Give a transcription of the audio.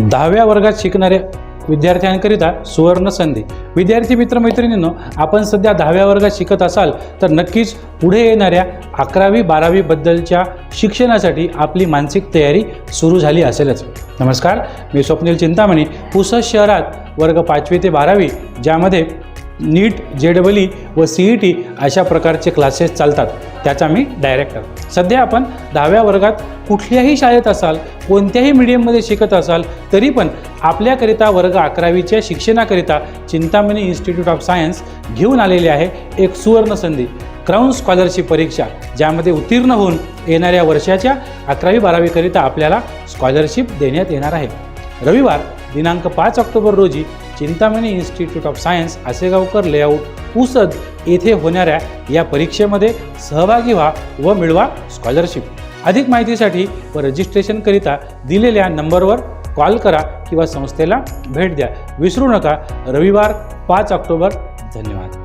दहाव्या वर्गात शिकणाऱ्या विद्यार्थ्यांकरिता सुवर्ण संधी. विद्यार्थी मित्रमैत्रिणींनो आपण सध्या दहाव्या वर्गात शिकत असाल तर नक्कीच पुढे येणाऱ्या अकरावी बारावीबद्दलच्या शिक्षणासाठी आपली मानसिक तयारी सुरू झाली असेलच. नमस्कार मी स्वप्नील चिंतामणी पुसद शहरात वर्ग पाचवी ते बारावी ज्यामध्ये नीट जे डबल ई व सी ई टी अशा प्रकारचे क्लासेस चालतात. त्याचा मी डायरेक्टर सध्या आपण दहाव्या वर्गात कुठल्याही शाळेत असाल कोणत्याही मीडियममध्ये शिकत असाल तरी पण आपल्याकरिता वर्ग अकरावीच्या शिक्षणाकरिता चिंतामणी इन्स्टिट्यूट ऑफ सायन्स घेऊन आलेले आहे एक सुवर्ण संधी. क्राऊन स्कॉलरशिप परीक्षा ज्यामध्ये उत्तीर्ण होऊन येणाऱ्या वर्षाच्या अकरावी बारावीकरिता आपल्याला स्कॉलरशिप देण्यात येणार आहे. रविवार दिनांक पाच ऑक्टोबर रोजी Chintamani institute of science Asegaonkar layout Pusad येथे होणाऱ्या या परीक्षेमध्ये सहभागी व्हा व मिळवा स्कॉलरशिप अधिक माहितीसाठी व रजिस्ट्रेशनकरिता दिलेल्या नंबरवर कॉल करा किंवा संस्थेला भेट द्या. विसरू नका. रविवार पाच ऑक्टोबर. धन्यवाद.